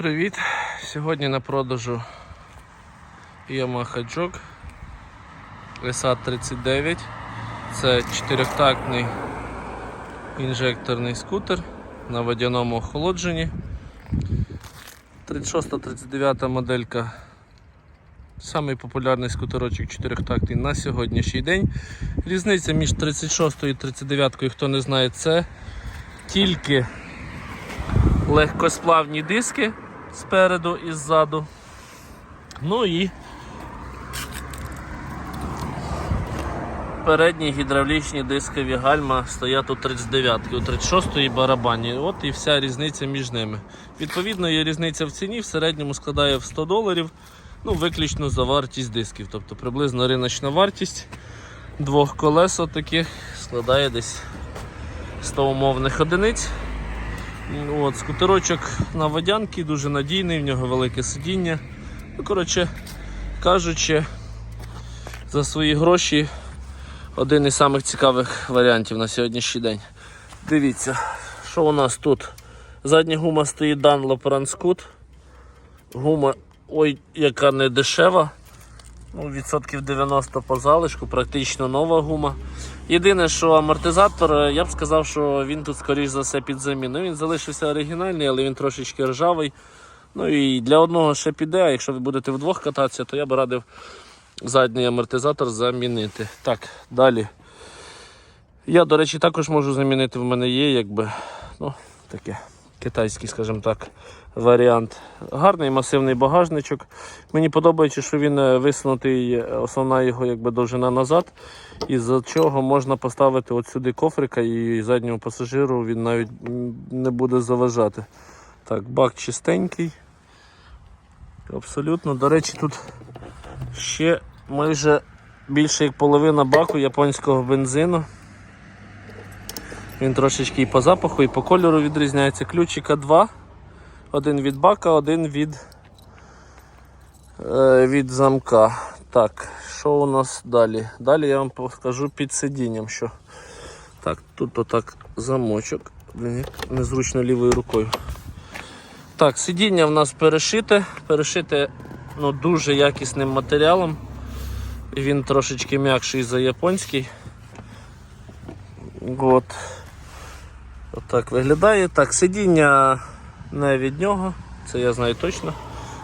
Привіт! Сьогодні на продажу Yamaha Jog SA 39. Це чотирьохтактний інжекторний скутер на водяному охолодженні. 36-39 моделька. Самий популярний скутерочок чотирьохтактний на сьогоднішній день. Різниця між 36 і 39, хто не знає, це тільки легкосплавні диски спереду і ззаду. Ну і передні гідравлічні дискові гальма стоять у 39 у 36-ї барабані. От і вся різниця між ними. Відповідно, є різниця в ціні, в середньому складає в 100 доларів, ну, виключно за вартість дисків. Тобто приблизно риночна вартість двох колес таких складає десь 100 умовних одиниць. От, Скутерочок на водянки, дуже надійний, в нього велике сидіння. Ну, коротше кажучи, за свої гроші один із самих цікавих варіантів на сьогоднішній день. Дивіться, що у нас тут. Задня гума стоїть Dunlop Ranscoot. Гума, ой, яка не дешева. Ну, відсотків 90 по залишку, практично нова гума. Єдине, що амортизатор, е, я б сказав, що він тут, скоріш за все, під заміну. Він залишився оригінальний, але він трошечки ржавий. Ну і для одного ще піде, а якщо ви будете вдвох кататися, то я б радив задній амортизатор замінити. Так, далі. Я, до речі, також можу замінити, в мене є, якби, ну, таке, китайський, скажімо так, варіант. Гарний масивний багажничок. Мені подобається, що він е, висунутий, е, основна його якби, довжина назад. І за чого можна поставити от сюди кофрика і задньому пасажиру він навіть не буде заважати. Так, бак чистенький. Абсолютно. До речі, тут ще майже більше як половина баку японського бензину. Він трошечки і по запаху, і по кольору відрізняється. Ключика два. Один від бака, один від, е, від замка. Так, що у нас далі? Далі я вам покажу під сидінням. що. Так, тут отак замочок. Незручно лівою рукою. Так, сидіння в нас перешите. Перешите ну, дуже якісним матеріалом. Він трошечки м'якший за японський. От. Отак виглядає. Так, сидіння не від нього, це я знаю точно.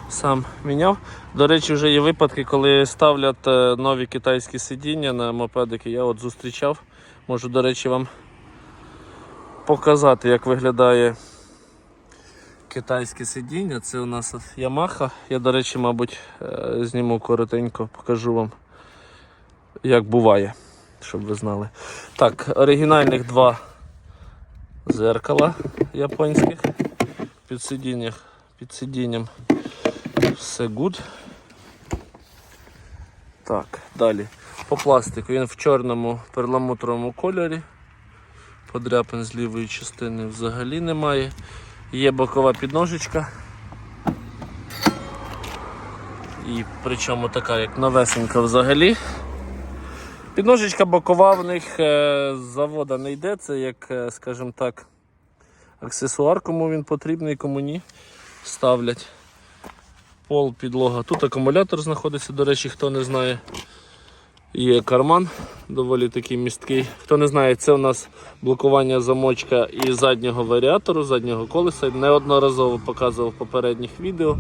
Сам міняв. До речі, вже є випадки, коли ставлять е, нові китайські сидіння на мопедики. Я от зустрічав. Можу, до речі, вам показати, як виглядає китайське сидіння. Це у нас Yamaha. Я, до речі, мабуть, е, зніму коротенько, покажу вам, як буває, щоб ви знали. Так, оригінальних два зеркала японських під сидіннях, під сидінням. Все гуд. Так, далі. По пластику він в чорному перламутровому кольорі. Подряпин з лівої частини взагалі немає. Є бокова підножечка. І причому така як новесенька взагалі. Підножечка бокова в них е, завода не йде, це як, е, скажімо так, аксесуар, кому він потрібний, кому ні. Ставлять. Пол, підлога. Тут акумулятор знаходиться, до речі, хто не знає. Є карман, доволі такий місткий. Хто не знає, це у нас блокування замочка і заднього варіатору, заднього колеса. Неодноразово показував в попередніх відео.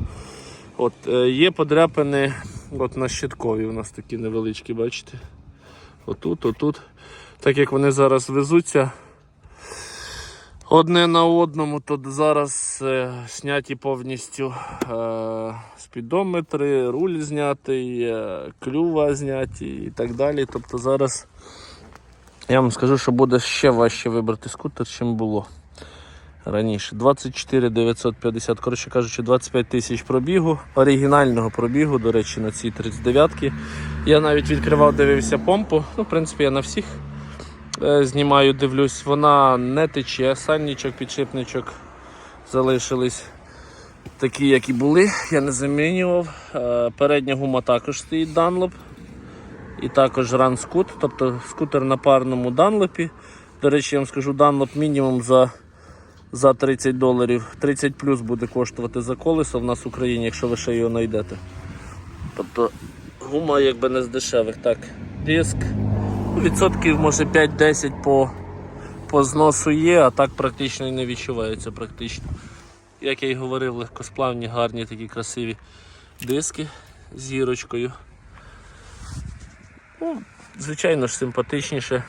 От, е, Є подряпини от на щиткові у нас такі невеличкі, бачите? Отут, отут. Так як вони зараз везуться одне на одному, то зараз е, зняті повністю е, спідометри, руль знятий, е, клюва зняті і так далі. Тобто зараз я вам скажу, що буде ще важче вибрати скутер, чим було раніше. 24 950, коротше кажучи, 25 тисяч пробігу, оригінального пробігу, до речі, на цій 39-ки. Я навіть відкривав, дивився помпу. Ну, в принципі, я на всіх знімаю, дивлюсь, вона не тече, сальничок, підшипничок залишились такі, як і були. Я не замінював. Е, Передня гума також стоїть Dunlop. І також Scoot, тобто скутер на парному данлопі. До речі, я вам скажу, Dunlop мінімум за за 30 доларів. 30 плюс буде коштувати за колесо в нас в Україні, якщо ви ще його знайдете. Тобто гума якби не з дешевих. Так, диск. Відсотків може 5-10 по, по зносу є, а так практично і не відчувається практично. Як я й говорив, легкосплавні, гарні такі красиві диски з зірочкою. Ну, звичайно ж симпатичніше.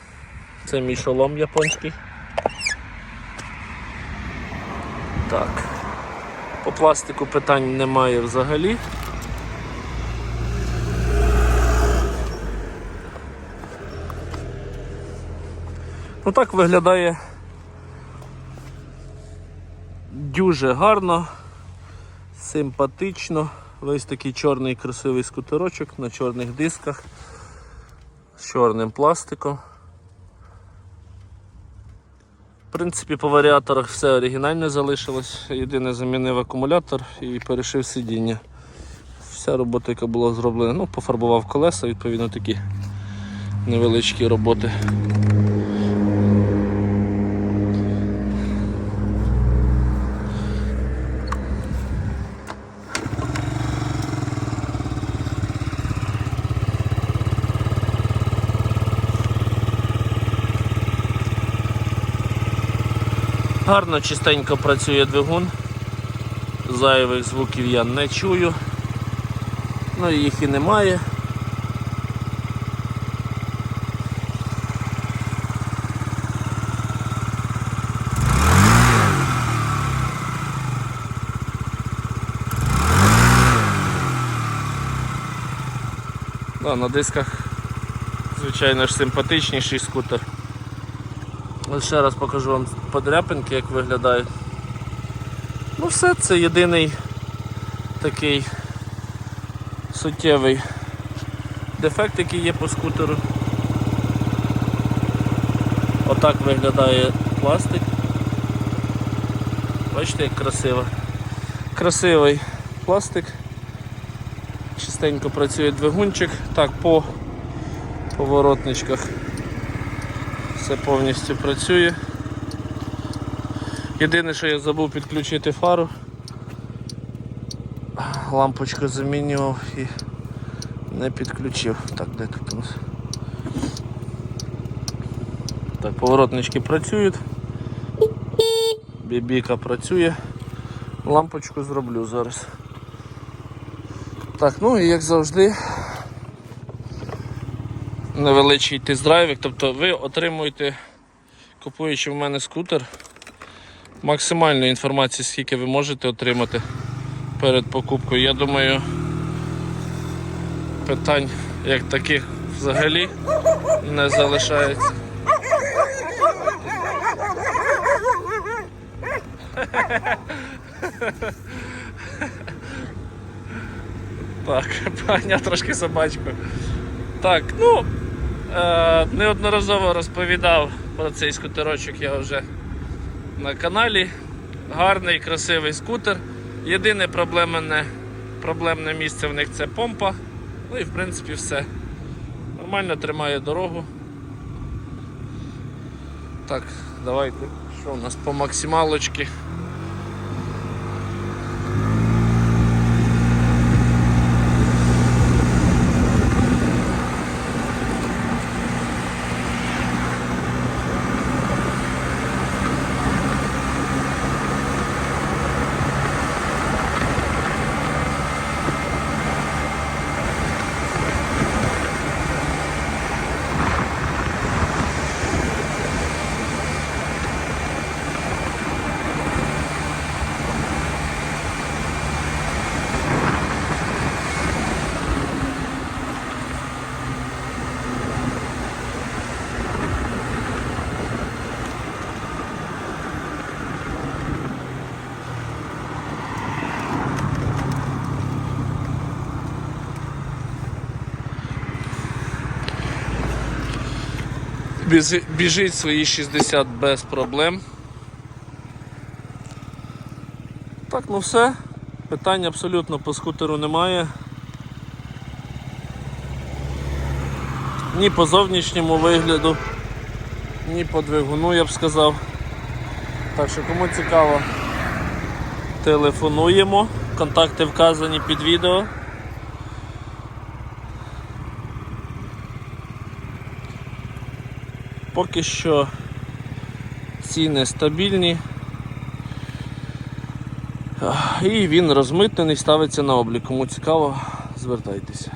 Це мій шолом японський. Так. По пластику питань немає взагалі. Ну так виглядає дуже гарно, симпатично. Ось такий чорний красивий скутерочок на чорних дисках з чорним пластиком. В принципі, по варіаторах все оригінальне залишилось. Єдине замінив акумулятор і перешив сидіння. Вся робота, яка була зроблена, ну, пофарбував колеса, відповідно такі невеличкі роботи. Гарно, чистенько працює двигун. Зайвих звуків я не чую. Ну їх і немає. На дисках, звичайно ж, симпатичніший скутер. Ще раз покажу вам подряпинки, як виглядають. Ну все, це єдиний такий суттєвий дефект, який є по скутеру. Отак виглядає пластик. Бачите, як красиво. Красивий пластик. Чистенько працює двигунчик. Так, по поворотничках все повністю працює. Єдине, що я забув підключити фару. Лампочку замінював і не підключив. Так, де тут у нас? Так, поворотнички працюють. Бібіка працює. Лампочку зроблю зараз. Так, ну і як завжди невеличкий тест-драйвик, тобто ви отримуєте, купуючи в мене скутер, максимальної інформації, скільки ви можете отримати перед покупкою. Я думаю, питань як таких взагалі не залишається. Так, паня трошки собачку. Так, ну неодноразово розповідав про цей скутерочок я вже на каналі. Гарний, красивий скутер. Єдине проблемне, проблемне місце в них це помпа. Ну і в принципі все. Нормально тримає дорогу. Так, давайте. Що у нас по максималочці? Біжить свої 60 без проблем. Так, ну все. Питань абсолютно по скутеру немає. Ні по зовнішньому вигляду, ні по двигуну, я б сказав. Так що кому цікаво, телефонуємо. Контакти вказані під відео. Поки що ціни стабільні. І він розмитнений, ставиться на облік. Кому цікаво, звертайтеся.